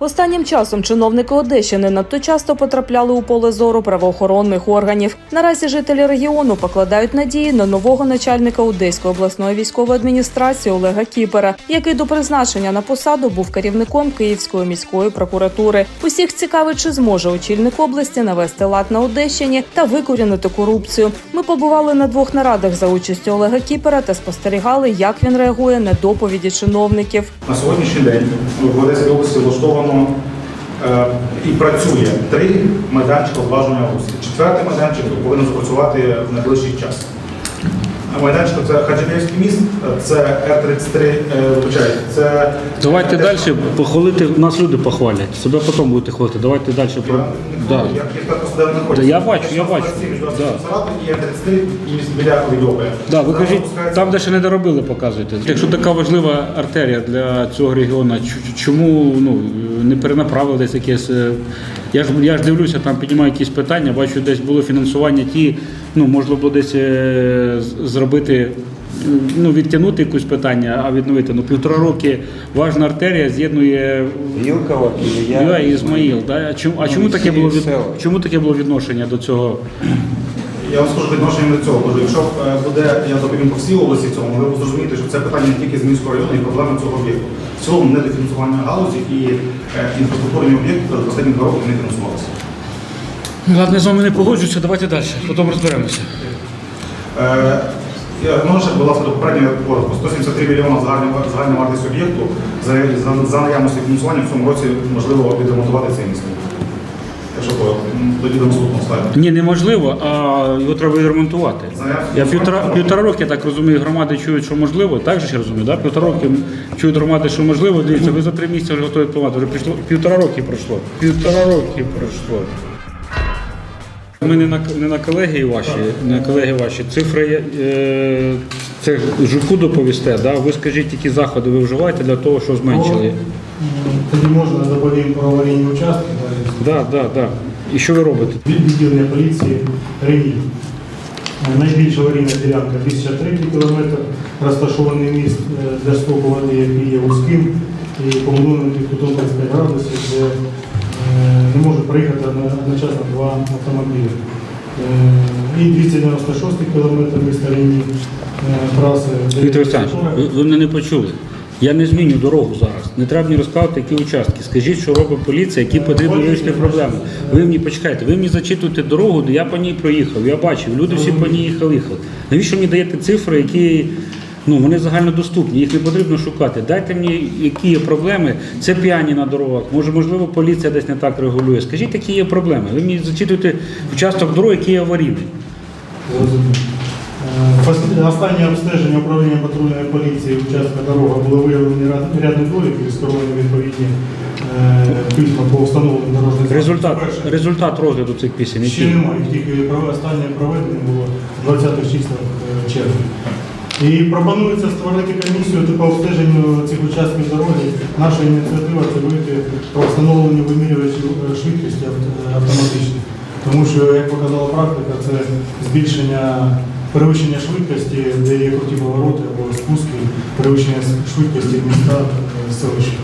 Останнім часом чиновники Одещини надто часто потрапляли у поле зору правоохоронних органів. Наразі жителі регіону покладають надії на нового начальника Одеської обласної військової адміністрації Олега Кіпера, який до призначення на посаду був керівником Київської міської прокуратури. Усіх цікавить, чи зможе очільник області навести лад на Одещині та викорінити корупцію. Ми побували на двох нарадах за участю Олега Кіпера та спостерігали, як він реагує на доповіді чиновників. На сьогоднішній день в Одеській області влаштовано е, і працює три майданчика зважування Русі. Четвертий майданчик повинен запрацювати в найближчий час. Майданчик це Хаджибєвський міст, це Р-33, е, вибачайте, це Давайте далі похвалити, нас люди похвалять. Себе потім будете хвалити. Давайте далі про. Я, Да. я, я, я просто. Да, я бачу, я бачу. Да. Саратом і Р-33 і міст Білякові Льоби. Да, ви кажіть, там, де ще не доробили, показуйте. Якщо така важлива артерія для цього регіону, чому ну, не перенаправили десь якесь. е, Я ж, я ж дивлюся, там піднімаю якісь питання, бачу, десь було фінансування ті, ну, можливо, десь е, з- зробити, ну, відтягнути якусь питання, а відновити. Ну, півтора роки важна артерія з'єднує Вілкова, Кілія. і Ізмаїл. Да? А чому, а Ну, чому таке було від, чому таке було відношення до цього? Я вам скажу відношення до цього. Боже, якщо е, буде, я доповім по всій області цьому, ви зрозумієте, що це питання не тільки з міського району і проблеми цього об'єкту. В цілому недофінансування галузі і е, інфраструктурні об'єкти за останні два роки не фінансувалися. Ладно, я з вами не погоджуюся, давайте далі, потім розберемося. Можна, будь ласка, до попереднього коротко. 173 мільйона загальна, вартість об'єкту. За, за, за наявності фінансування в цьому році можливо відремонтувати цей місто. Якщо то, тоді до наступного слайду. Ні, неможливо, а його треба відремонтувати. Я півтора, півтора роки, я так розумію, громади чують, що можливо, так же ж розумію, да? півтора роки чують громади, що можливо. Дивіться, ви за три місяці вже готові планувати. Вже пішло, півтора роки пройшло. Півтора роки пройшло. Ми не на, не на колегії ваші, не на колегії ваші. Цифри е, це жуку доповісте, да? ви скажіть, які заходи ви вживаєте для того, що зменшили. Тоді можна доповім про аварійні участки. Да, да, да. І що ви робите? Відділення поліції Рені. Найбільша аварійна ділянка 1003 км, розташований міст е, для стоку води, який є вузьким і під кутом 35 градусів, де не можуть проїхати одночасно два автомобілі. Е, І 296 км міста Рені е, траси. Віктор Олександрович, ви, ви мене не почули. Я не зміню дорогу зараз. Не треба мені розказувати, які участки. Скажіть, що робить поліція, які потрібно вирішити проблеми. Ви мені почекайте, ви мені зачитуєте дорогу, де я по ній проїхав. Я бачив, люди всі по ній їхали. їхали. Навіщо мені даєте цифри, які ну, вони загальнодоступні, їх не потрібно шукати. Дайте мені, які є проблеми. Це п'яні на дорогах. Може, можливо, поліція десь не так регулює. Скажіть, які є проблеми. Ви мені зачитуєте участок дороги, який є аварійний. Е, Останнє обстеження управління патрульної поліції участка дорога було виявлені ряд- недоліків і скеровані відповідні е, письма по встановленню дорожніх. Результат, результат розгляду цих пісень. Ще немає, тільки останнє проведення було 20 числах е, червня. І пропонується створити комісію по обстеженню цих учасників дороги. Наша ініціатива це вийти про встановлення вимірювачів е, швидкості е, автоматичних. Тому що, як показала практика, це збільшення перевищення швидкості, де є круті повороти або спуски, перевищення швидкості міста е, селищах.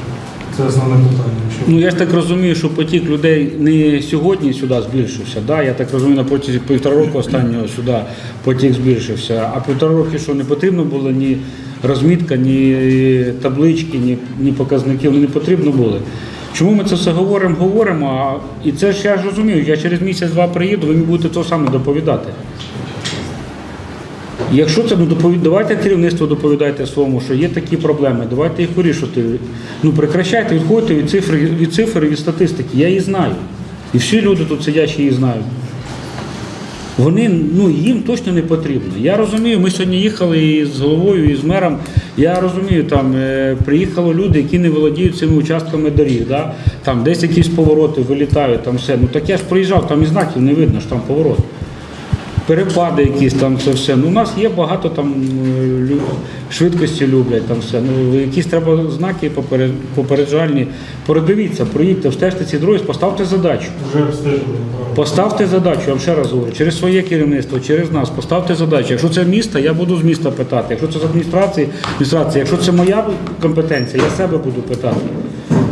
Це основне питання. Ну я ж так розумію, що потік людей не сьогодні сюди збільшився. Да? Я так розумію, на протязі півтора року останнього сюди потік збільшився. А півтора роки що не потрібно було ні розмітка, ні таблички, ні, ні показники, вони не потрібно були. Чому ми це все говоримо? Говоримо, а і це ж я ж розумію, я через місяць-два приїду, ви мені будете то саме доповідати. Якщо це ну доповід, давайте керівництво доповідайте своєму, що є такі проблеми, давайте їх вирішувати. Ну прекращайте, відходьте від цифр, від цифр і від статистики. Я її знаю. І всі люди тут сидячі її знають. Вони ну їм точно не потрібно. Я розумію, ми сьогодні їхали і з головою, і з мером. Я розумію, там е, приїхали люди, які не володіють цими участками доріг. Да? Там десь якісь повороти вилітають, там все. Ну так я ж приїжджав, там і знаків не видно, що там поворот перепади якісь там це все. Ну, у нас є багато там е, швидкості люблять там все. Ну, якісь треба знаки поперед- попереджальні. Передивіться, проїдьте, встежте ці дороги, поставте задачу. Вже. Поставте задачу, я вам ще раз говорю, через своє керівництво, через нас, поставте задачу. Якщо це місто, я буду з міста питати. Якщо це з адміністрації, адміністрації. Якщо це моя компетенція, я себе буду питати.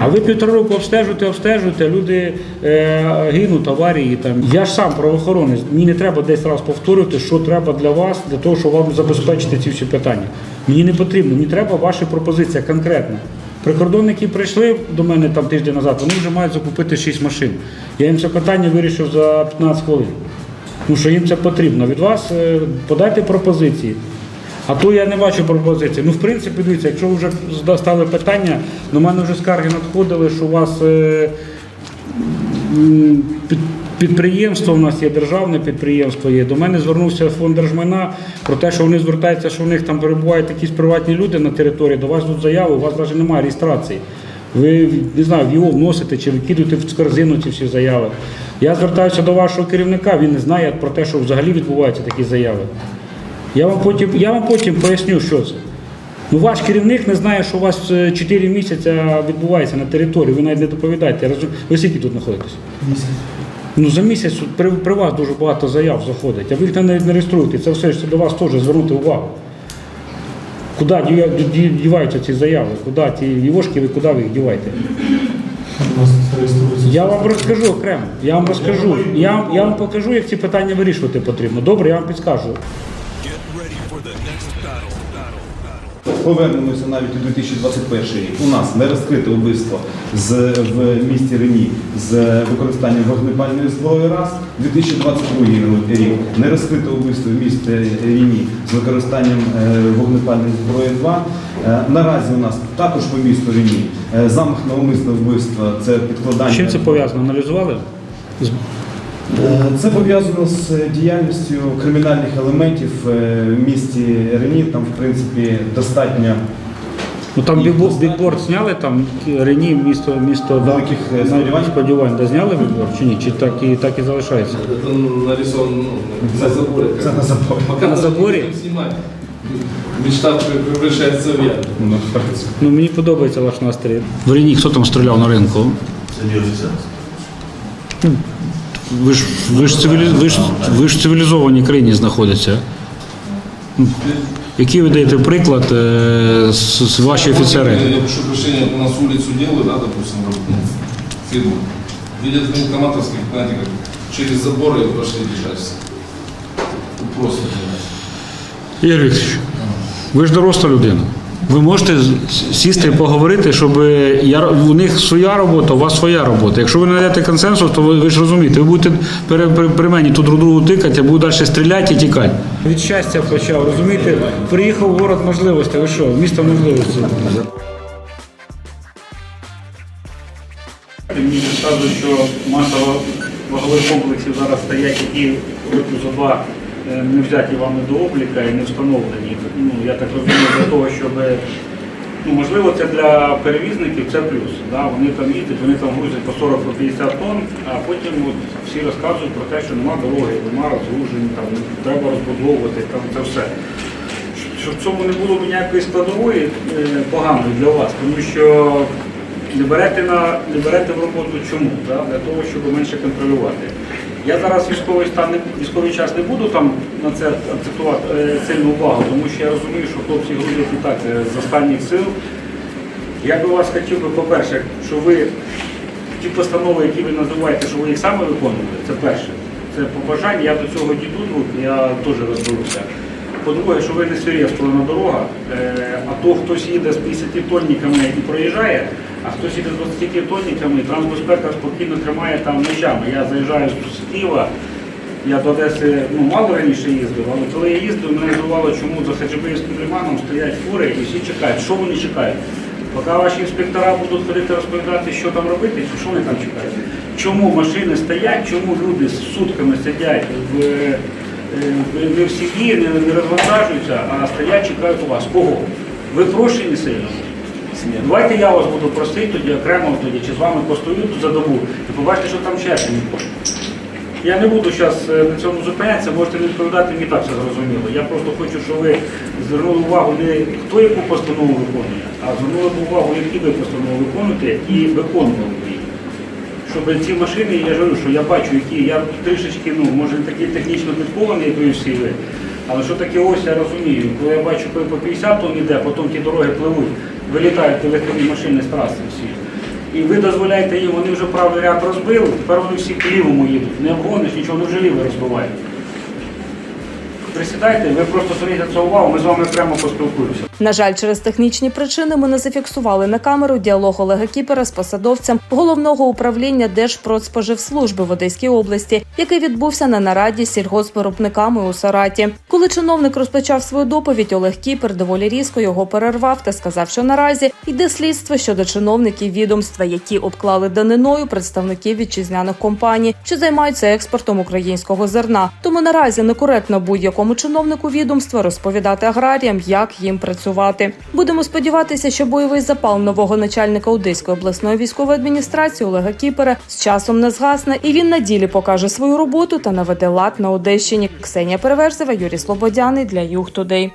А ви півтора року обстежуєте, обстежуєте, люди е, гинуть, аварії. Там. Я ж сам правоохоронець, мені не треба десь раз повторювати, що треба для вас, для того, щоб вам забезпечити ці всі питання. Мені не потрібно, мені треба ваша пропозиція конкретна. Прикордонники прийшли до мене там тиждень назад, вони вже мають закупити 6 машин. Я їм це питання вирішив за 15 хвилин. Тому що їм це потрібно. Від вас е, подайте пропозиції. А то я не бачу пропозиції. Ну, в принципі, дивіться, якщо вже стали питання, до мене вже скарги надходили, що у вас е, підприємство, у нас є державне підприємство є. До мене звернувся фонд держмайна про те, що вони звертаються, що в них там перебувають якісь приватні люди на території, до вас тут заяви, у вас навіть немає реєстрації. Ви не знаю, в його вносите чи викидуєте в корзину ці всі заяви. Я звертаюся до вашого керівника, він не знає про те, що взагалі відбуваються такі заяви. Я вам потім, я вам потім поясню, що це. Ну, ваш керівник не знає, що у вас 4 місяці відбувається на території, ви навіть не доповідаєте. Розум- Ви скільки тут знаходитесь? Місяць. Ну за місяць при, при вас дуже багато заяв заходить, а ви їх навіть не реєструєте. Це все ж до вас теж звернути увагу. Куди діваються ці заяви? Куди ті івошки, ви куди ви їх діваєте? Я вам розкажу окремо. Я вам розкажу. Я, я вам покажу, як ці питання вирішувати потрібно. Добре, я вам підскажу. Повернемося навіть у 2021 рік. У нас не розкрите вбивство з, в місті Рені з використанням вогнепальної зброї раз. 2022 рік не розкрите вбивство в місті Рені з використанням е, вогнепальної зброї 2. Е, Наразі у нас також по місту Рені е, замах на умисне вбивство це підкладання. Чим це пов'язано? Аналізували? Е, Це пов'язано з діяльністю кримінальних елементів е, в місті Рені. Там, в принципі, достатньо Ну там бігборд, достатньо. зняли, там Рені, місто, місто Великих, е, сподівань. сподівань, да, зняли бігборд чи ні? Чи так і, так і залишається? Это нарисовано ну, на заборе. как Це на заборі. Пока На не снимать. Мечта превращается в реальность. Ну. Ну мені подобається ваш настрій. В Рені хто там стріляв на ринку? Ви ж, ви ж, цивілі... ви ж, ви ж в цивілізованій країні знаходиться. Ну, Який ви даєте приклад е, з, з ваші офіцери? Я прошу прощения, у нас улицу делают, да, допустим, ну, фирму. Видят военкоматовских, знаете, как через заборы пошли бежать. Просто. Ігор Вікторович, ви ж доросла людина. Ви можете сісти і поговорити, щоб я, у них своя робота, у вас своя робота. Якщо ви не знайдете консенсус, то ви, ви ж розумієте, ви будете при, при, при мені тут друг другу тикати, а будуть далі стріляти і тікати. Від щастя почав, розумієте? Приїхав в город можливостей. Ви що, місто можливостей. Мені підказують, що маса вагових комплексів зараз стоять, які за два не взяті вами до обліка і не встановлені. Ну, я так розумію, для того, щоб ну, можливо, це для перевізників це плюс. Да? Вони там їздять, вони там грузять по 40 по 50 тонн, а потім от, всі розказують про те, що нема дороги, нема розгружень, там треба розбудовувати там це все. Щоб в цьому не було ніякої складової е, поганої для вас, тому що не берете на не берете в роботу чому? Да? Для того, щоб менше контролювати. Я зараз військовий стан військовий час не буду там на це акцентувати е, сильну увагу, тому що я розумію, що хлопці грудять і так е, з останніх сил. Я би вас хотів би, по-перше, що ви ті постанови, які ви називаєте, що ви їх саме виконуєте, це перше. Це побажання, я до цього діду, я теж розберуся. По-друге, що ви не серйозна дорога, е, а то хтось їде з 50 тонниками і проїжджає, а хтось їде з 20 тонниками, і трансбезпека спокійно тримає там ночами. Я заїжджаю з Києва, я до Одеси ну, мало раніше їздив, але коли я їздив, мене здивувало, чому за Хаджибеївським лиманом стоять фури і всі чекають. Що вони чекають? Поки ваші інспектора будуть ходити розповідати, що там робити, що вони там чекають? Чому машини стоять, чому люди з сутками сидять в- не в сім'ї, не, не розвантажуються, а стоять, чекають у вас. Кого? Ви прошені сильно? Давайте я вас буду просити тоді окремо тоді, чи з вами постою тут за добу і побачите, що там черги не ходять. Я не буду зараз на цьому зупинятися, можете не відповідати, мені так все зрозуміло. Я просто хочу, щоб ви звернули увагу не хто яку постанову виконує, а звернули б увагу, які ви постанови виконуєте і виконували їх. Щоб ці машини, я ж говорю, що я бачу, які я трішечки, ну, може такі технічно підкований, як ви всі ви. Але що таке ось я розумію, коли я бачу, коли по 50 тонн іде, потім ті дороги пливуть, вилітають легкові машини з траси всі. і ви дозволяєте їм, вони вже правий ряд розбили, тепер вони всі к лівому їдуть. Не обгониш, нічого, вони вже ліве розбивають. Присідайте, ви просто зверніть це увагу, ми з вами прямо поспілкуємося. На жаль, через технічні причини ми не зафіксували на камеру діалог Олега Кіпера з посадовцем головного управління Держпродспоживслужби в Одеській області, який відбувся на нараді з у Сараті. Коли чиновник розпочав свою доповідь, Олег Кіпер доволі різко його перервав та сказав, що наразі йде слідство щодо чиновників відомства, які обклали даниною представників вітчизняних компаній, що займаються експортом українського зерна. Тому наразі некоректно будь-якому чиновнику відомства розповідати аграріям, як їм працювати. Будемо сподіватися, що бойовий запал нового начальника Одеської обласної військової адміністрації Олега Кіпера з часом не згасне, і він на ділі покаже свою роботу та наведе лад на Одещині. Ксенія Переверзева, Юрій Слободяний для Юг Тудей.